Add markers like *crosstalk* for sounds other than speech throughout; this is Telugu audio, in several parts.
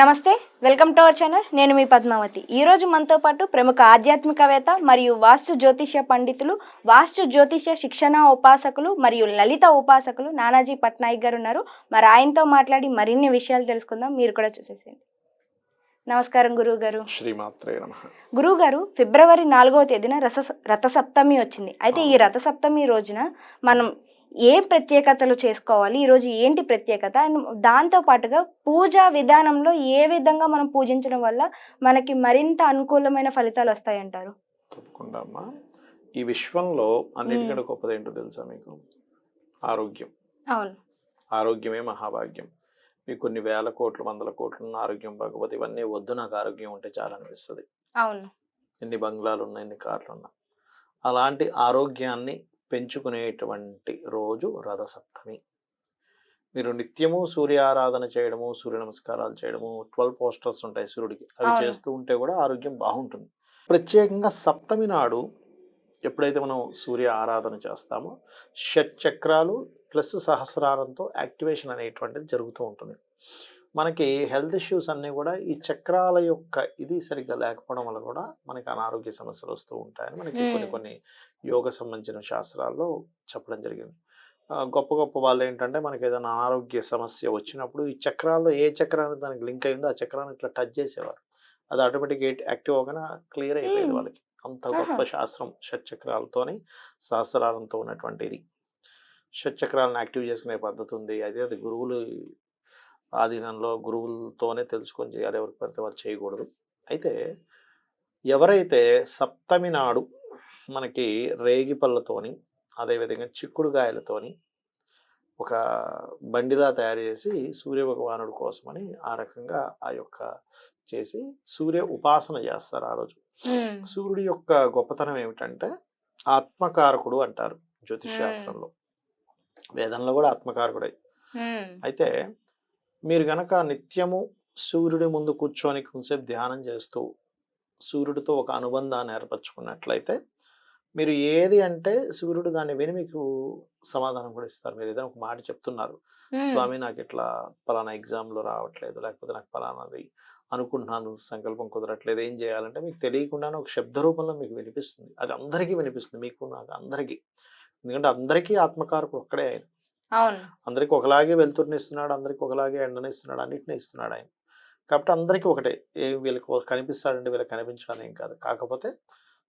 నమస్తే వెల్కమ్ టు అవర్ ఛానల్. నేను మీ పద్మావతి. ఈ రోజు మనతో పాటు ప్రముఖ ఆధ్యాత్మికవేత్త మరియు వాస్తు జ్యోతిష్య పండితులు వాస్తు జ్యోతిష్య శిక్షణ ఉపాసకులు మరియు లలిత ఉపాసకులు నానాజీ పట్నాయక్ గారు ఉన్నారు. మరి ఆయనతో మాట్లాడి మరిన్ని విషయాలు తెలుసుకుందాం. మీరు కూడా చూసేసేయండి. నమస్కారం గురువు గారు శ్రీమాత్రే నమ. గురువు గారు ఫిబ్రవరి నాలుగవ తేదీన రస రథసప్తమి వచ్చింది. అయితే ఈ రథసప్తమి రోజున మనం ఏం ప్రత్యేకతలు చేసుకోవాలి ఈ రోజు ఏంటి ప్రత్యేకత? అండ్ దాంతో పాటుగా పూజా విధానంలో ఏ విధంగా మనం పూజించడం వల్ల మనకి మరింత అనుకూలమైన ఫలితాలు వస్తాయంటారు? తప్పకుండా అమ్మా. ఈ విశ్వంలో అన్నిటికంటే గొప్పది ఏంటో తెలుసా మీకు? ఆరోగ్యం. అవును. ఆరోగ్యమే మహాభాగ్యం. మీకు కొన్ని వేల కోట్లు వందల కోట్లు ఆరోగ్యం బాగోపోతే ఇవన్నీ వద్దు నాకు ఆరోగ్యం ఉంటే చాలా అనిపిస్తుంది. అవును. ఎన్ని బంగ్లాలు ఉన్నాయి ఎన్ని కార్లు ఉన్నా. అలాంటి ఆరోగ్యాన్ని పెంచుకునేటువంటి రోజు రథసప్తమి. మీరు నిత్యము సూర్య ఆరాధన చేయడము సూర్య నమస్కారాలు చేయడము ట్వెల్వ్ పోస్టర్స్ ఉంటాయి సూర్యుడికి. అవి. చేస్తూ ఉంటే కూడా ఆరోగ్యం బాగుంటుంది. ప్రత్యేకంగా సప్తమి నాడు ఎప్పుడైతే మనం సూర్య ఆరాధన చేస్తామో షట్ చక్రాలు ప్లస్ సహస్రారంతో యాక్టివేషన్ అనేటువంటిది జరుగుతూ ఉంటుంది. మనకి హెల్త్ ఇష్యూస్ అన్నీ కూడా ఈ చక్రాల యొక్క ఇది సరిగ్గా లేకపోవడం వల్ల కూడా మనకి అనారోగ్య సమస్యలు వస్తూ ఉంటాయని మనకి కొన్ని. కొన్ని యోగ సంబంధించిన శాస్త్రాల్లో చెప్పడం జరిగింది గొప్ప గొప్ప వాళ్ళు ఏంటంటే మనకి ఏదైనా అనారోగ్య సమస్య వచ్చినప్పుడు ఈ చక్రాల్లో ఏ చక్రానికి దానికి లింక్ అయిందో ఆ చక్రాన్ని ఇట్లా టచ్ చేసేవారు అది ఆటోమేటిక్ యాక్టివ్ అవగానే క్లియర్ అయిపోయేది. వాళ్ళకి అంత గొప్ప. శాస్త్రం షట్చక్రాలతోని సహస్రారంతో ఉన్నటువంటి ఇది షట్చక్రాలను యాక్టివ్ చేసుకునే పద్ధతి ఉంది అయితే అది గురువులు ఆధీనంలో గురువులతోనే తెలుసుకొని చేయాలి ఎవరికి పడితే వాళ్ళు చేయకూడదు. అయితే ఎవరైతే సప్తమి నాడు మనకి రేగి పళ్ళతోని అదేవిధంగా చిక్కుడుగాయలతోని ఒక బండిలా తయారు చేసి సూర్య భగవానుడి కోసమని ఆ రకంగా ఆ యొక్క చేసి సూర్య ఉపాసన చేస్తారు ఆ రోజు. సూర్యుడి యొక్క గొప్పతనం ఏమిటంటే ఆత్మకారకుడు అంటారు జ్యోతిష్ శాస్త్రంలో. వేదంలో కూడా ఆత్మకారకుడే. అయితే మీరు గనక నిత్యము సూర్యుడి ముందు కూర్చొని కొంచెంసేపు ధ్యానం చేస్తూ సూర్యుడితో ఒక అనుబంధాన్ని ఏర్పరచుకున్నట్లయితే మీరు ఏది అంటే సూర్యుడు దాన్ని విని మీకు సమాధానం కూడా ఇస్తారు. మీరు ఏదైనా ఒక మాట చెప్తున్నారు. స్వామి నాకు ఇట్లా పలానా ఎగ్జామ్లో రావట్లేదు లేకపోతే నాకు పలానాది అనుకుంటున్నాను సంకల్పం కుదరట్లేదు ఏం చేయాలంటే మీకు తెలియకుండానే ఒక శబ్ద రూపంలో మీకు వినిపిస్తుంది. అది అందరికీ వినిపిస్తుంది. మీకు నాకు అందరికీ. ఎందుకంటే అందరికీ ఆత్మకారకుడు ఒక్కడే ఆయన. అందరికి ఒకలాగే వెలుతురుని ఇస్తున్నాడు అందరికి ఒకలాగే ఎండని ఇస్తున్నాడు అన్నిటిని ఇస్తున్నాడు ఆయన. కాబట్టి అందరికీ ఒకటే. ఏ వీళ్ళకి ఒక కనిపిస్తాడంటే వీళ్ళకి కనిపించడం ఏం కాదు. కాకపోతే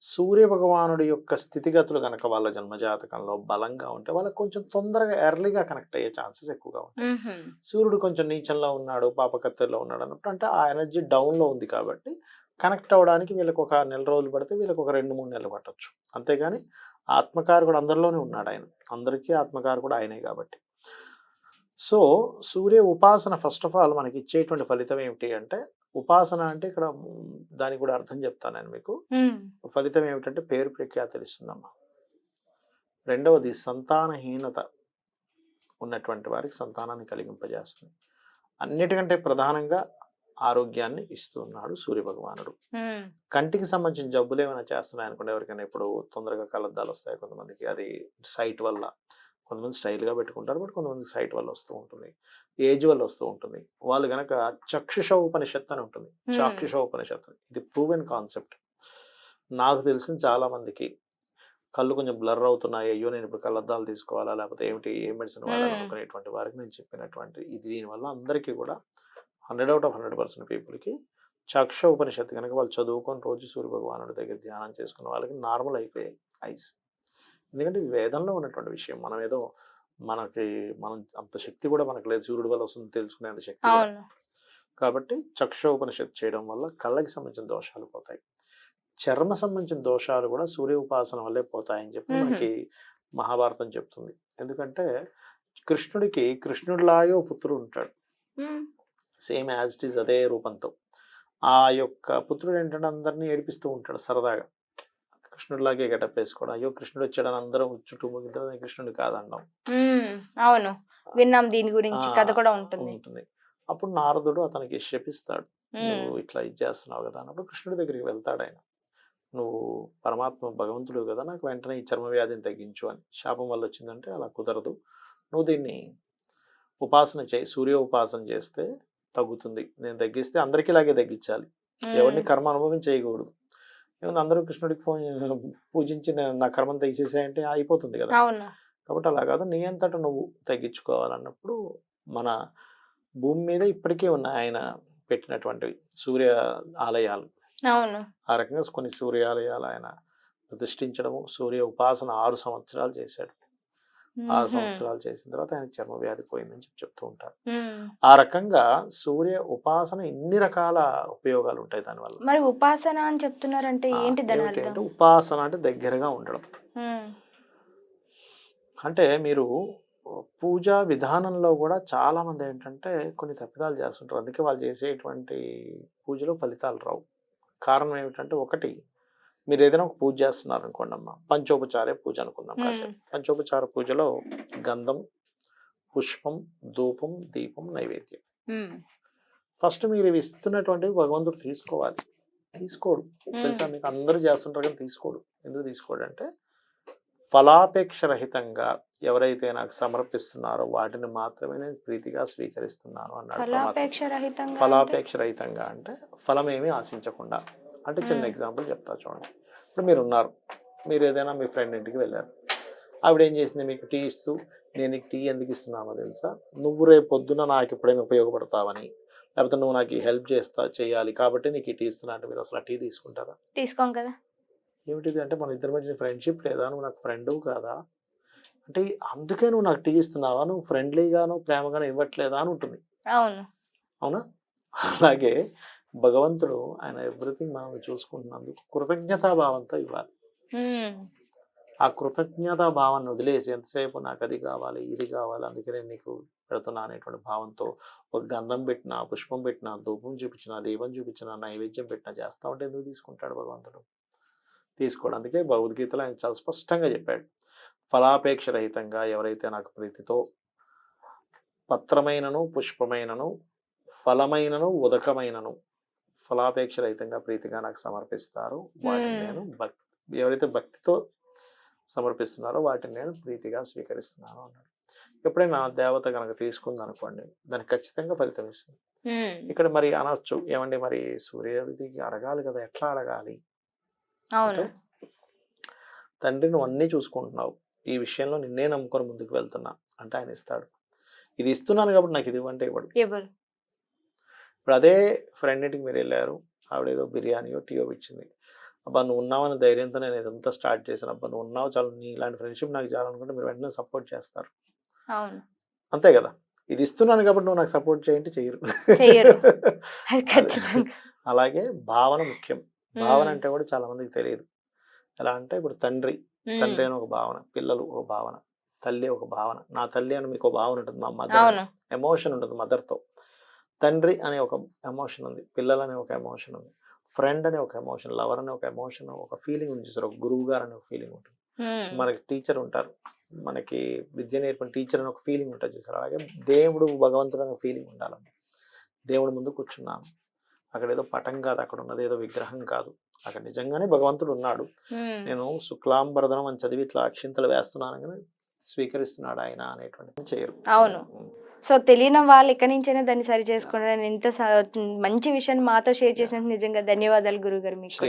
సూర్య భగవానుడి యొక్క స్థితిగతులు కనుక వాళ్ళ జన్మజాతకంలో బలంగా ఉంటే వాళ్ళకి కొంచెం తొందరగా ఎర్లీగా కనెక్ట్ అయ్యే ఛాన్సెస్ ఎక్కువగా ఉంటాయి. సూర్యుడు కొంచెం నీచంలో ఉన్నాడు పాపకత్తెల్లో ఉన్నాడు అన్నప్పుడు అంటే ఆ ఎనర్జీ డౌన్లో ఉంది కాబట్టి కనెక్ట్ అవ్వడానికి వీళ్ళకి ఒక నెల రోజులు పడితే వీళ్ళకి ఒక రెండు మూడు నెలలు పట్టొచ్చు. అంతేగాని ఆత్మకారకుడు అందరిలోనే ఉన్నాడు ఆయన. అందరికీ ఆత్మకారకుడు ఆయనే కాబట్టి. సో సూర్య ఉపాసన ఫస్ట్ ఆఫ్ ఆల్ మనకి ఇచ్చేటువంటి ఫలితం ఏమిటి అంటే ఉపాసన అంటే ఇక్కడ దానికి కూడా అర్థం చెప్తాను నేను మీకు. ఫలితం ఏమిటంటే పేరు ప్రఖ్యాతలు ఇస్తుందమ్మా. రెండవది సంతానహీనత ఉన్నటువంటి వారికి సంతానాన్ని కలిగింపజేస్తుంది. అన్నిటికంటే ప్రధానంగా ఆరోగ్యాన్ని ఇస్తున్నాడు సూర్య భగవానుడు ఉమ్, కంటికి సంబంధించిన జబ్బులు ఏమైనా చేస్తున్నాయి అనుకోండి ఎవరికైనా ఇప్పుడు తొందరగా కలద్దాలు వస్తాయి కొంతమందికి. అది సైట్ వల్ల కొంతమంది స్టైల్గా పెట్టుకుంటారు బట్ కొంతమందికి సైట్ వల్ల వస్తూ ఉంటుంది. ఏజ్ వల్ల వస్తూ ఉంటుంది. వాళ్ళు కనుక చక్షుష ఉపనిషత్తు అని ఉంటుంది. చాక్షుష ఉపనిషత్తు. ఇది ప్రూవెన్ కాన్సెప్ట్ నాకు తెలిసిన చాలా మందికి కళ్ళు కొంచెం బ్లర్ అవుతున్నాయి. అయ్యో నేను ఇప్పుడు కళ్ళద్దాలు తీసుకోవాలా? లేకపోతే ఏమిటి? ఏ మెడిసిన్ వాడాలి. అనుకునేటువంటి వారికి నేను చెప్పినటువంటి ఇది దీనివల్ల అందరికీ కూడా hundred out of hundred percent పీపుల్కి చక్ష ఉపనిషత్తు కనుక వాళ్ళు చదువుకొని రోజు సూర్య భగవానుడి దగ్గర ధ్యానం చేసుకున్న వాళ్ళకి నార్మల్ అయిపోయాయి ఐస్. ఎందుకంటే వేదంలో ఉన్నటువంటి విషయం మనం ఏదో మనకి మనం అంత శక్తి కూడా మనకు లేదు సూర్యుడి వల్ల వస్తుంది తెలుసుకునేంత శక్తి కాబట్టి చక్షోపనిషత్తు చేయడం వల్ల కళ్ళకి సంబంధించిన దోషాలు పోతాయి. చర్మ సంబంధించిన దోషాలు కూడా సూర్య ఉపాసన వల్లే పోతాయని చెప్పి. మనకి మహాభారతం చెప్తుంది. ఎందుకంటే కృష్ణుడికి కృష్ణుడిలాగే పుత్రుడు ఉంటాడు. సేమ్ యాజ్ ఇట్ ఈస్ అదే రూపంతో. ఆ యొక్క పుత్రుడు ఏంటంటే అందరినీ ఏడిపిస్తూ ఉంటాడు సరదాగా. కృష్ణుడిలాగే గెటప్ వేసుకోవడం అయ్యో కృష్ణుడు వచ్చాడని అందరం చుట్టూ ముగిద్దరు కృష్ణుడు కాదన్నాం. అవును. విన్నాం దీని గురించి కథ కూడా ఉంటుంది. ఉంటుంది. అప్పుడు నారదుడు అతనికి శపిస్తాడు. నువ్వు ఇట్లా ఇది చేస్తున్నావు కదా అన్నప్పుడు కృష్ణుడి దగ్గరికి వెళ్తాడు ఆయన. నువ్వు పరమాత్మ భగవంతుడు కదా నాకు వెంటనే ఈ చర్మ వ్యాధిని తగ్గించు అని. శాపం వల్ల వచ్చిందంటే అలా కుదరదు. నువ్వు దీన్ని ఉపాసన చేయి సూర్య ఉపాసన చేస్తే తగ్గుతుంది. నేను తగ్గిస్తే అందరికీ ఇలాగే తగ్గించాలి. ఎవరిని కర్మ అనుభవం చేయకూడదు. ఏముంది అందరూ కృష్ణుడికి ఫోన్ పూజించి నేను నా కర్మను తెగిసేసాయంటే అయిపోతుంది కదా. కాబట్టి అలా కాదు నీ అంతటా నువ్వు తగ్గించుకోవాలన్నప్పుడు మన భూమి మీద ఇప్పటికే ఉన్నాయి ఆయన పెట్టినటువంటివి సూర్య ఆలయాలు. అవును. ఆ రకంగా కొన్ని సూర్యాలయాలు ఆయన ప్రతిష్ఠించడము సూర్య ఉపాసన ఆరు సంవత్సరాలు చేశాడు. ఆరు. సంవత్సరాలు చేసిన తర్వాత ఆయన చర్మ వ్యాధి పోయిందని చెప్పి చెప్తూ ఉంటారు. ఆ రకంగా సూర్య ఉపాసన ఎన్ని రకాల ఉపయోగాలు ఉంటాయి దానివల్ల మరి ఉపాసన అని చెప్తున్నారంటే ఏంటి అంటే ఉపాసన అంటే దగ్గరగా ఉండడం. అంటే మీరు పూజా విధానంలో కూడా చాలా మంది ఏంటంటే కొన్ని తప్పిదాలు చేస్తుంటారు అందుకే వాళ్ళు చేసేటువంటి పూజలో ఫలితాలు రావు కారణం ఏమిటంటే ఒకటి మీరు ఏదైనా ఒక పూజ చేస్తున్నారు అనుకోండి అమ్మ. పంచోపచారే పూజ అనుకుందాం కాసేపు. పంచోపచార పూజలో గంధం పుష్పం ధూపం దీపం నైవేద్యం. ఫస్ట్ మీరు ఇవి ఇస్తున్నటువంటివి భగవంతుడు తీసుకోవాలి. తీసుకోడు. తెలుసా? మీకు అందరూ చేస్తుంటారు కానీ తీసుకోడు. ఎందుకు తీసుకోడు అంటే ఫలాపేక్ష రహితంగా ఎవరైతే నాకు సమర్పిస్తున్నారో వాటిని మాత్రమే నేను ప్రీతిగా స్వీకరిస్తున్నాను అన్నాడు. ఫలాపేక్ష రహితంగా అంటే? ఫలాపేక్ష రహితంగా అంటే ఫలం ఏమీ ఆశించకుండా. అంటే చిన్న. ఎగ్జాంపుల్ చెప్తా చూడండి. ఇప్పుడు మీరు ఉన్నారు మీరు ఏదైనా మీ ఫ్రెండ్ ఇంటికి వెళ్ళారు. ఆవిడ ఏం చేసింది? మీకు టీ ఇస్తూ నేను టీ ఎందుకు ఇస్తున్నానో తెలుసా? నువ్వు రేపు పొద్దున నాకు ఎప్పుడైనా ఉపయోగపడతావని లేకపోతే నువ్వు నాకు హెల్ప్ చేస్తా చేయాలి కాబట్టి నీకు ఈ టీ ఇస్తున్నా అంటే మీరు అసలు టీ తీసుకుంటారా? తీసుకోం కదా. ఏమిటిది? అంటే మన ఇద్దరి మధ్య ఫ్రెండ్షిప్ లేదా? నువ్వు నాకు ఫ్రెండ్ కాదా? అంటే అందుకే నువ్వు నాకు టీ ఇస్తున్నావా? నువ్వు ఫ్రెండ్లీగాను ప్రేమగాను ఇవ్వట్లేదా అని ఉంటుంది. అవును. అవునా? అలాగే భగవంతుడు ఆయన ఎవ్రీథింగ్ మనం చూసుకుంటున్నందుకు కృతజ్ఞతాభావంతో ఇవ్వాలి. ఆ కృతజ్ఞతా భావాన్ని వదిలేసి ఎంతసేపు నాకు అది కావాలి ఇది కావాలి అందుకే నేను నీకు పెడుతున్నా అనేటువంటి భావంతో ఒక గంధం పెట్టినా పుష్పం పెట్టినా ధూపం చూపించిన దీపం చూపించిన నైవేద్యం పెట్టినా చేస్తా ఉంటే ఎందుకు తీసుకుంటాడు భగవంతుడు? తీసుకోడు. అందుకే భగవద్గీతలో ఆయన చాలా స్పష్టంగా చెప్పాడు. ఫలాపేక్ష రహితంగా ఎవరైతే నాకు ప్రీతితో పత్రమైనను పుష్పమైనను ఫలమైనను ఉదకమైనను ఫలాపేక్ష రహితంగా ప్రీతిగా నాకు సమర్పిస్తారు. వాటిని. నేను భక్ ఎవరైతే భక్తితో సమర్పిస్తున్నారో వాటిని నేను ప్రీతిగా స్వీకరిస్తున్నాను అన్నాడు. ఎప్పుడైనా దేవత కనుక తీసుకుంది అనుకోండి దానికి ఖచ్చితంగా ఫలితం ఇస్తుంది. ఇక్కడ మరి అనొచ్చు ఏమండి మరి సూర్యదేవికి అడగాలి కదా ఎట్లా అడగాలి? తండ్రి నువ్వు అన్నీ చూసుకుంటున్నావు ఈ విషయంలో నిన్నే నమ్ముకొని ముందుకు వెళ్తున్నా అంటే ఆయన ఇస్తాడు. ఇది ఇస్తున్నాను కాబట్టి నాకు ఇది ఇవ్వంటే ఇవ్వడు. ఎవరు ఇప్పుడు అదే ఫ్రెండ్ ఇంటికి మీరు వెళ్ళారు. ఆవిడ ఏదో బిర్యానీయో టీయో ఇచ్చింది అబ్బా నువ్వు ఉన్నావని ధైర్యంతో నేను ఇదంతా స్టార్ట్ చేశాను. అబ్బా నువ్వు ఉన్నావు చాలు. నీ ఇలాంటి ఫ్రెండ్షిప్ నాకు చాలనుకుంటే మీరు వెంటనే సపోర్ట్ చేస్తారు. అంతే కదా. ఇది ఇస్తున్నాను కాబట్టి నువ్వు నాకు సపోర్ట్ చేయంటే చెయ్యరు. *laughs* అలాగే భావన ముఖ్యం. భావన. అంటే కూడా చాలా మందికి తెలియదు. ఎలా అంటే ఇప్పుడు తండ్రి. తండ్రి అని ఒక భావన పిల్లలు ఒక భావన తల్లి ఒక భావన. నా తల్లి అని మీకు ఒక భావన ఉంటుంది మా మదర్ ఎమోషన్ ఉంటుంది మదర్తో తండ్రి అనే ఒక ఎమోషన్ ఉంది పిల్లలు అనే ఒక ఎమోషన్ ఉంది ఫ్రెండ్ అనే ఒక ఎమోషన్ లవర్ అనే ఒక ఎమోషన్ ఒక ఫీలింగ్ ఉంది చూసారు? ఒక గురువు గారు అనే ఒక ఫీలింగ్ ఉంటుంది. మనకి టీచర్ ఉంటారు మనకి విద్య నేర్పిన టీచర్ అనే ఒక ఫీలింగ్ ఉంటుంది చూసారు? అలాగే దేవుడు భగవంతుడు అనే ఫీలింగ్ ఉండాలి. దేవుడి ముందు కూర్చున్నాను అక్కడ ఏదో పటం కాదు అక్కడ ఉన్నది ఏదో విగ్రహం కాదు అక్కడ నిజంగానే భగవంతుడు ఉన్నాడు. నేను శుక్లాంబరదనం అని చదివి ఇట్లా అక్షింతలు వేస్తున్నాను కానీ స్వీకరిస్తున్నాడు ఆయన అనేటువంటి చేయరు. అవును. సో తెలియని వాళ్ళు ఎక్కడి నుంచైనా దాన్ని సరి చేసుకుంటారని ఇంత మంచి విషయాన్ని మాతో షేర్ చేసినందుకు నిజంగా ధన్యవాదాలు గురుగారు మీకు